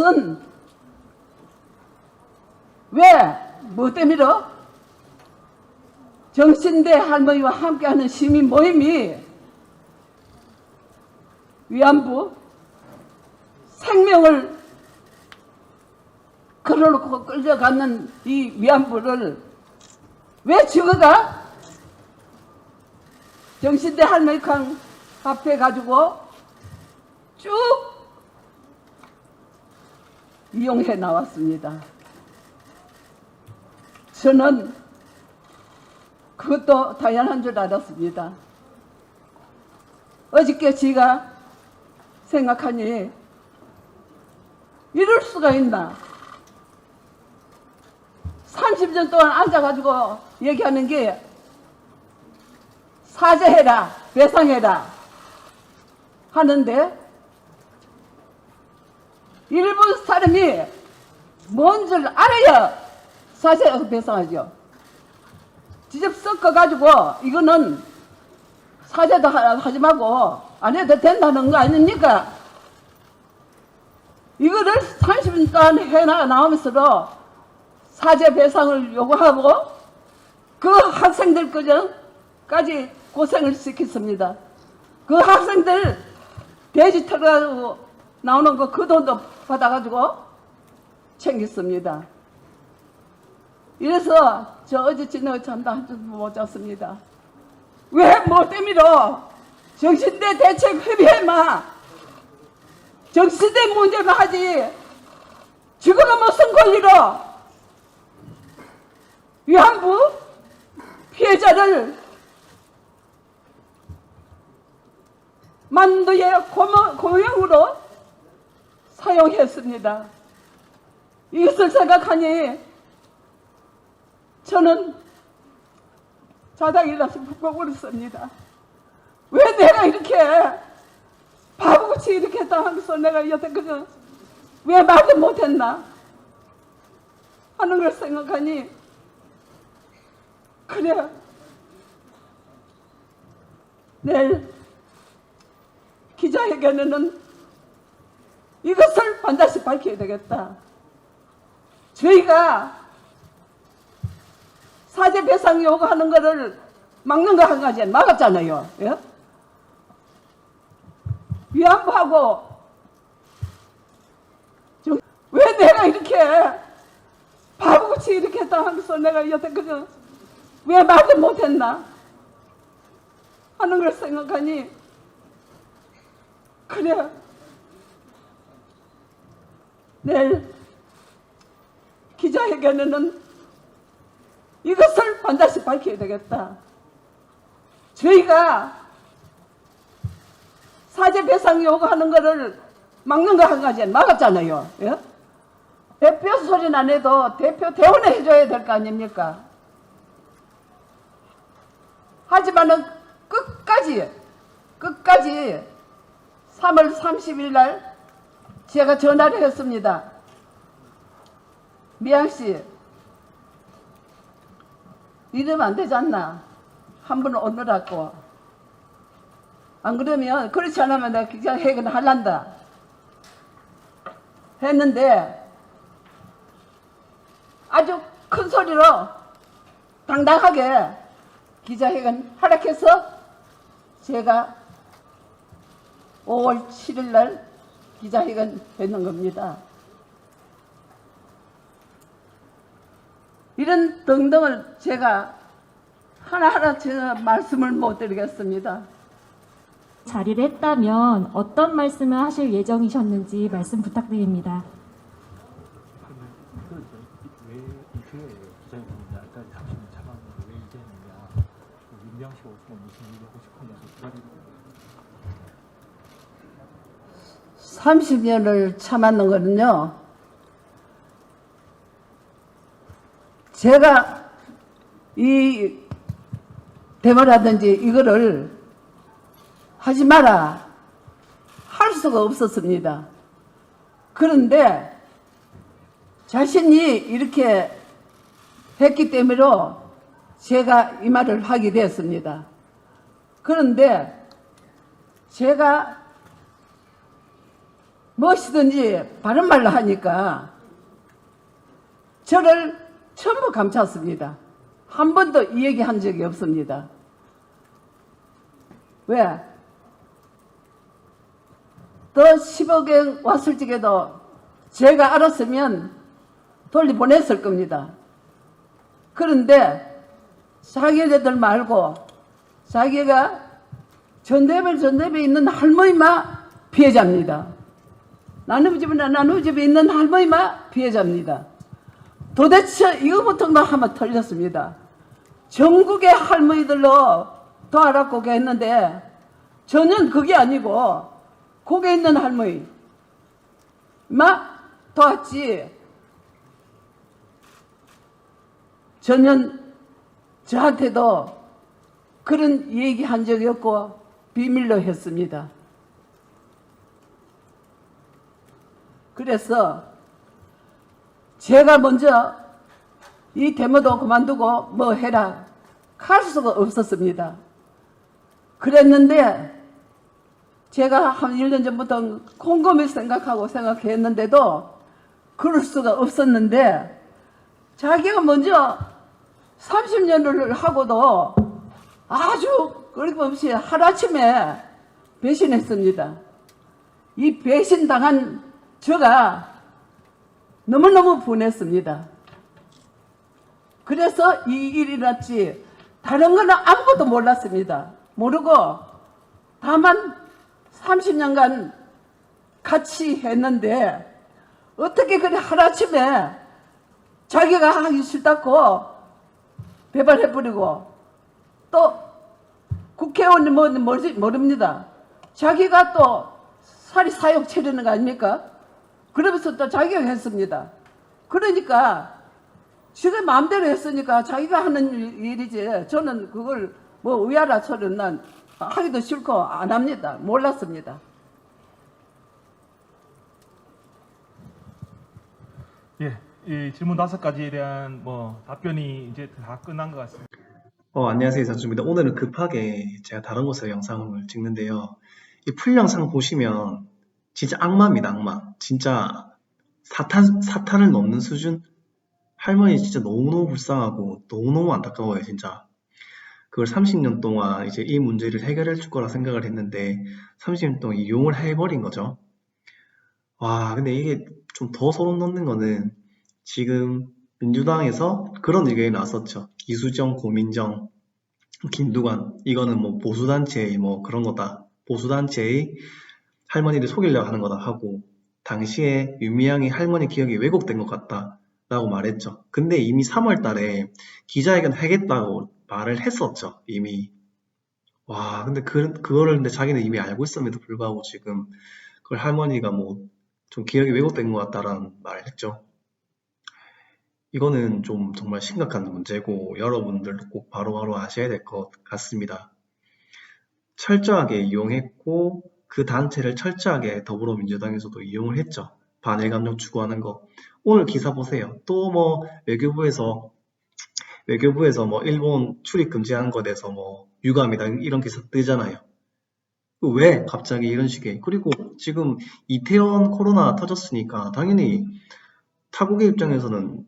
그것은 왜, 뭐 때문에 정신대 할머니와 함께하는 시민 모임이 위안부 생명을 걸어놓고 끌려가는 이 위안부를 왜 죽어가? 정신대 할머니 강 앞에 가지고 쭉 이용해 나왔습니다. 저는 그것도 당연한 줄 알았습니다. 어저께 제가 생각하니 이럴 수가 있나? 30년 동안 앉아가지고 얘기하는 게 사죄해라, 배상해라 하는데 일본 사람이 뭔 줄 알아야 사죄하고 배상하죠. 직접 섞어가지고 이거는 사죄도 하- 하지 말고 안 해도 된다는 거 아닙니까? 이거를 30년 동안 해나 나오면서도 사죄 배상을 요구하고 그 학생들 까지 고생을 시켰습니다. 그 학생들 돼지 털어가지고 나오는 거 그 돈도 받아가지고 챙겼습니다. 이래서 저 어제 저녁 잠도 한숨못 잤습니다. 왜 뭐 때문에 정신대 대책 협의해마 정신대 문제만 하지 죽어가 무슨 권리로 위안부 피해자를 만두의 고모- 고용으로 사용했습니다. 이것을 생각하니 저는 푹푹 울었습니다. 왜 내가 이렇게 바보같이 이렇게 당하면서 내가 여태까지 왜 말도 못했나 하는 걸 생각하니 그래 내일 기자회견에는 이것을 반드시 밝혀야 되겠다. 저희가 사죄 배상 요구하는 거를 막는 거 한 가지 막았잖아요. 예? 위안부하고 저- 왜 내가 이렇게 바보같이 이렇게 당하면서 내가 여태까지 왜 말도 못했나 하는 걸 생각하니 그래 내일 기자회견에는 이것을 반드시 밝혀야 되겠다. 저희가 사죄 배상 요구하는 거를 막는 거 한 가지 막았잖아요. 예? 대표 소리는 안 해도 대표 대원을 해줘야 될 거 아닙니까? 하지만은 끝까지 끝까지 3월 30일 날 제가 전화를 했습니다. 미양 씨, 이러면 안 되지 않나? 한분 오느라고. 안 그러면, 그렇지 않으면 내가 기자회견 할란다. 했는데, 아주 큰 소리로 당당하게 기자회견 하락해서 제가 5월 7일 날 기자회견 했는 겁니다. 이런 등등을 제가 하나하나 제가 말씀을 못 드리겠습니다. 자리를 했다면 어떤 말씀을 하실 예정이셨는지 말씀 부탁드립니다. 왜 이게 기자회견이냐 일단 당신은 잡았는데 왜 이제 했느냐 윤명 씨 오시면 무슨 얘기 하고 싶었냐고 기다리고 30년을 참았는 거는요. 제가 이 대화라든지 이거를 하지 마라 할 수가 없었습니다. 그런데 자신이 이렇게 했기 때문에 제가 이 말을 하게 되었습니다. 그런데 제가 무엇이든지 바른 말로 하니까 저를 전부 감찼습니다. 한 번도 이 얘기 한 적이 없습니다. 왜? 더 10억엔 왔을 적에도 제가 알았으면 돌려보냈을 겁니다. 그런데 자기네들 말고 자기가 전대별 전대에 있는 할머니만 피해자입니다. 나누 집이나 나누 집에 있는 할머니만 피해자입니다. 도대체 이거부터도 하면 틀렸습니다. 전국의 할머니들로 도와라고 했는데 전혀 그게 아니고 거기에 있는 할머니 마 도왔지 전혀 저한테도 그런 얘기 한 적이 없고 비밀로 했습니다. 그래서 제가 먼저 이 데모도 그만두고 뭐 해라 할 수가 없었습니다. 그랬는데 제가 한 1년 전부터 곰곰이 생각하고 생각했는데도 그럴 수가 없었는데 자기가 먼저 30년을 하고도 아주 끊임없이 하루아침에 배신했습니다. 이 배신당한 저가 너무너무 분했습니다. 그래서 이 일이 났지 다른 거는 아무것도 몰랐습니다. 모르고 다만 30년간 같이 했는데 어떻게 그래 하루아침에 자기가 하기 싫다고 배발해버리고 또 국회의원이 뭐 모르지, 모릅니다. 자기가 또 살이 사욕 차리는 거 아닙니까? 그러면서 또 자기가 했습니다. 그러니까 지가 마음대로 했으니까 자기가 하는 일- 일이지 저는 그걸 뭐 의아라 소리는 난 하기도 싫고 안 합니다. 몰랐습니다. 예, 이 질문 다섯 가지에 대한 뭐 답변이 이제 다 끝난 것 같습니다. 어, 안녕하세요. 이상주입니다. 오늘은 급하게 제가 다른 곳에서 영상을 찍는데요. 이 풀 영상 보시면 진짜 악마입니다, 악마. 진짜 사탄, 사탄을 넘는 수준? 할머니 진짜 너무너무 불쌍하고 너무너무 안타까워요, 진짜. 그걸 30년 동안 이제 이 문제를 해결해 줄 거라 생각을 했는데 30년 동안 이용을 해버린 거죠. 와, 근데 이게 좀 더 소름 돋는 거는 지금 민주당에서 그런 의견이 나왔었죠. 이수정, 고민정, 김두관 이거는 뭐 보수단체의 뭐 그런 거다. 보수단체의 할머니를 속이려고 하는 거다 하고 당시에 윤미향이 할머니 기억이 왜곡된 것 같다 라고 말했죠. 근데 이미 3월 달에 기자회견 하겠다고 말을 했었죠. 이미. 와, 근데 그, 그거를 근데 자기는 이미 알고 있음에도 불구하고 지금 그걸 할머니가 뭐 좀 기억이 왜곡된 것 같다라는 말을 했죠. 이거는 좀 정말 심각한 문제고 여러분들도 꼭 바로바로 아셔야 될 것 같습니다. 철저하게 이용했고 그 단체를 철저하게 더불어민주당에서도 이용을 했죠. 반일 감정 추구하는 거. 오늘 기사 보세요. 또 뭐 외교부에서 외교부에서 뭐 일본 출입 금지하는 것에 대해서 뭐 유감이다 이런 기사 뜨잖아요. 왜 갑자기 이런 식의 그리고 지금 이태원 코로나 터졌으니까 당연히 타국의 입장에서는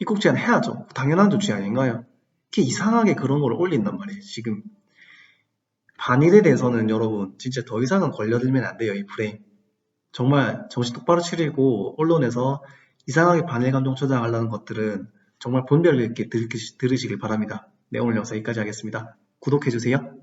입국 제한 해야죠. 당연한 조치 아닌가요? 이렇게 이상하게 그런 걸 올린단 말이에요. 지금 반일에 대해서는 여러분 진짜 더 이상은 걸려들면 안 돼요. 이 프레임. 정말 정신 똑바로 차리고 언론에서 이상하게 반일 감정 조장하려는 것들은 정말 본별 있게 들으시- 들으시길 바랍니다. 네, 오늘 영상 여기까지 하겠습니다. 구독해주세요.